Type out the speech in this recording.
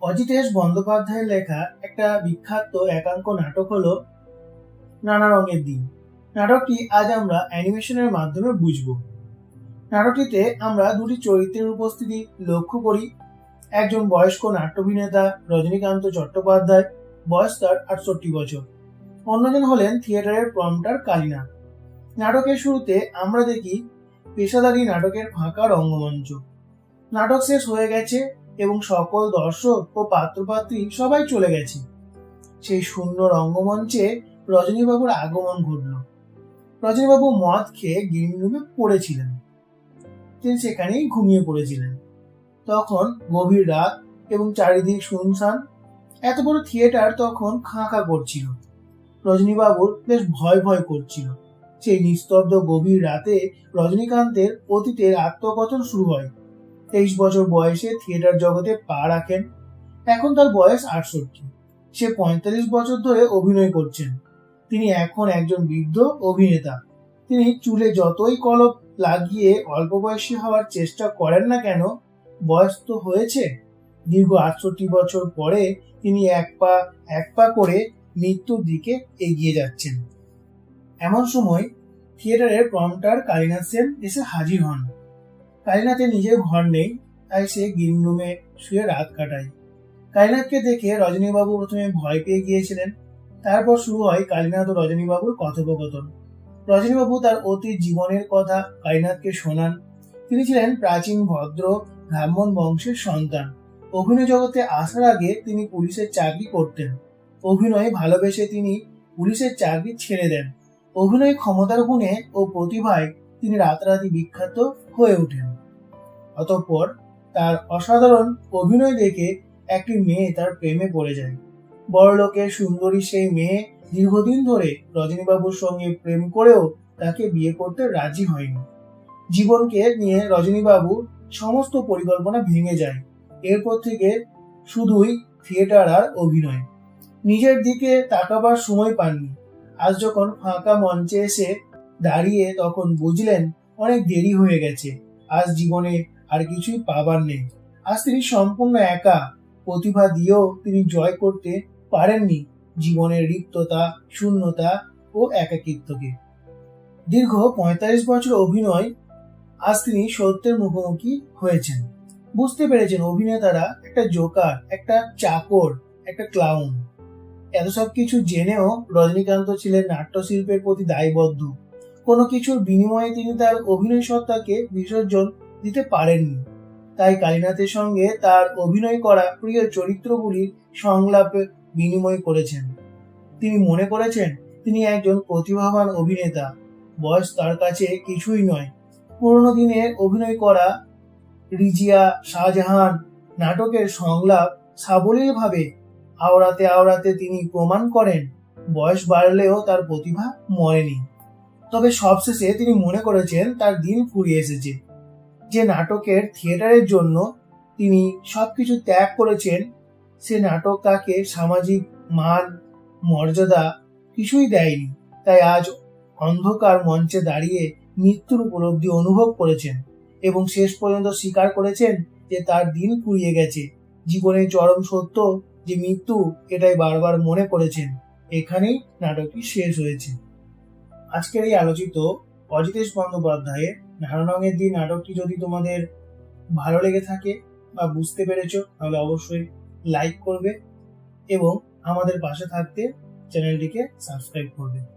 অজিতেশ বন্দ্যোপাধ্যায়ের লেখা একটা বিখ্যাত একাঙ্ক নাটক হলো নানা রঙের দিন। নাটকটি আজ আমরা অ্যানিমেশনের মাধ্যমে বুঝব। নাটকটিতে আমরা দুটি চরিত্রের উপস্থিতি লক্ষ্য করি। একজন বয়স্ক নাট্যাভিনেতা রজনীকান্ত চট্টোপাধ্যায়, বয়স তার আটষট্টি বছর। অন্যজন হলেন থিয়েটারের প্রমটার কালিনা নাটকের শুরুতে আমরা দেখি পেশাদারী নাটকের ফাঁকা রঙ্গমঞ্চ। নাটক শেষ হয়ে গেছে এবং সকল দর্শক ও পাত্রপাত্রী সবাই চলে গেছে। সেই শূন্য রঙ্গমঞ্চে রজনীবাবুর আগমন ঘটল। রজনীবাবু মদ খেয়ে গ্রিন রুমে পড়েছিলেন। তিনি সেখানেই ঘুমিয়ে পড়েছিলেন। তখন গভীর রাত এবং চারিদিক শুনশান। এত বড় থিয়েটার তখন খাঁ খাঁ করছিল। রজনীবাবুর বেশ ভয় ভয় করছিল। সেই নিস্তব্ধ গভীর রাতে রজনীকান্তের অতীতের আত্মকথন শুরু হয়। তেইশ বছর বয়সে থিয়েটার জগতে পা রাখেন। এখন তার বয়স আটষট্টি। সে পঁয়তাল্লিশ বছর ধরে অভিনয় করছেন। তিনি এখন একজন বৃদ্ধ অভিনেতা। তিনি চুলে যতই কলপ লাগিয়ে অল্প বয়সী হওয়ার চেষ্টা করেন না কেন, বয়স তো হয়েছে। দীর্ঘ আটষট্টি বছর পরে তিনি এক পা এক পা করে মৃত্যুর দিকে এগিয়ে যাচ্ছেন। এমন সময় থিয়েটারের প্রমটার কালিনা সেন এসে হাজির হন। কালীনাথের নিজের ঘর নেই, তাই সে গ্রিন রুমে শুয়ে রাত কাটায়। কালীনাথকে দেখে রজনীবাবু প্রথমে ভয় পেয়ে গিয়েছিলেন। তারপর শুরু হয় কালীনাথ ও রজনীবাবুর কথোপকথন। রজনীবাবু তার অতীত জীবনের কথা কালীনাথকে শোনান। তিনি ছিলেন প্রাচীন ভদ্র ব্রাহ্মণ বংশের সন্তান। অভিনয় জগতে আসার আগে তিনি পুলিশের চাকরি করতেন। অভিনয়ে ভালোবেসে তিনি পুলিশের চাকরি ছেড়ে দেন। অভিনয় ক্ষমতার গুণে ও প্রতিভায় তিনি রাতারাতি বিখ্যাত হয়ে ওঠেন। অতঃপর তার অসাধারণ অভিনয় দেখে একটি মেয়ে তার প্রেমে পড়ে যায়। বড়লোকের সুন্দরী সেই মেয়ে দীর্ঘদিন ধরে রজনীবাবুর সঙ্গে প্রেম করেও তাকে বিয়ে করতে রাজি হয়নি। জীবনকে নিয়ে রজনীবাবু সমস্ত পরিকল্পনা ভেঙে যায়। এরপর থেকে শুধুই থিয়েটার আর অভিনয়। নিজের দিকে তাকাবার সময় পাননি। আজ যখন ফাঁকা মঞ্চে এসে দাঁড়িয়ে তখন বুঝলেন অনেক দেরি হয়ে গেছে। আজ জীবনে আর কিছুই পাবার নেই। আজ তিনি সম্পূর্ণ একা। প্রতিভা দিয়েও তিনি জয় করতে পারেননি জীবনের রিক্ততা, শূন্যতা ও একাকিত্বকে। দীর্ঘ পঁয়তাল্লিশ বছর অভিনয় আজ তিনি সত্যের মুখোমুখি হয়েছেন। বুঝতে পেরেছেন অভিনেতারা একটা জোকার, একটা চাকর, একটা ক্লাউন এত সব কিছু জেনেও রজনীকান্ত ছিলেন নাট্যশিল্পের প্রতি দায়বদ্ধ। কোনো কিছুর বিনিময়ে তিনি তার অভিনয় সত্তাকে বিসর্জন দিতে পারেননি। তাই কালীনাথের সঙ্গে তার অভিনয় করা প্রিয় চরিত্রগুলির সংলাপে বিনিময় করেছেন। তিনি মনে করেছেন, তিনি একজন প্রতিভাবান অভিনেতা। বয়স তার কাছে কিছুই নয়। পুরনো দিনের অভিনয় করা রিজিয়া শাহজাহান নাটকের সংলাপ সাবলীলভাবে আওড়াতে আওড়াতে তিনি প্রমাণ করেন, বয়স বাড়লেও তার প্রতিভা মরেনি। তবে সবশেষে তিনি মনে করেছেন, তার দিন ফুরিয়ে এসেছে। যে নাটকের থিয়েটারের জন্য তিনি সবকিছু ত্যাগ করেছেন, সে নাটক তাকে সামাজিক মান, মর্যাদা কিছুই দেয়নি। তাই আজ অন্ধকার মঞ্চে দাঁড়িয়ে মৃত্যুর উপলব্ধি অনুভব করেছেন এবং শেষ পর্যন্ত স্বীকার করেছেন যে তার দিন ফুরিয়ে গেছে। জীবনের চরম সত্য যে মৃত্যু এটাই বারবার মনে করেছেন। এখানেই নাটকটি শেষ হয়েছে। আজকের এই আলোচিত অজিতেশ বন্দ্যোপাধ্যায়ের নারায়ণের দিন নাটকটি যদি তোমাদের ভালো লেগে থাকে বা বুঝতে পেরেছ, তাহলে অবশ্যই লাইক করবে এবং আমাদের পাশে থাকতে চ্যানেলটিকে সাবস্ক্রাইব করবে।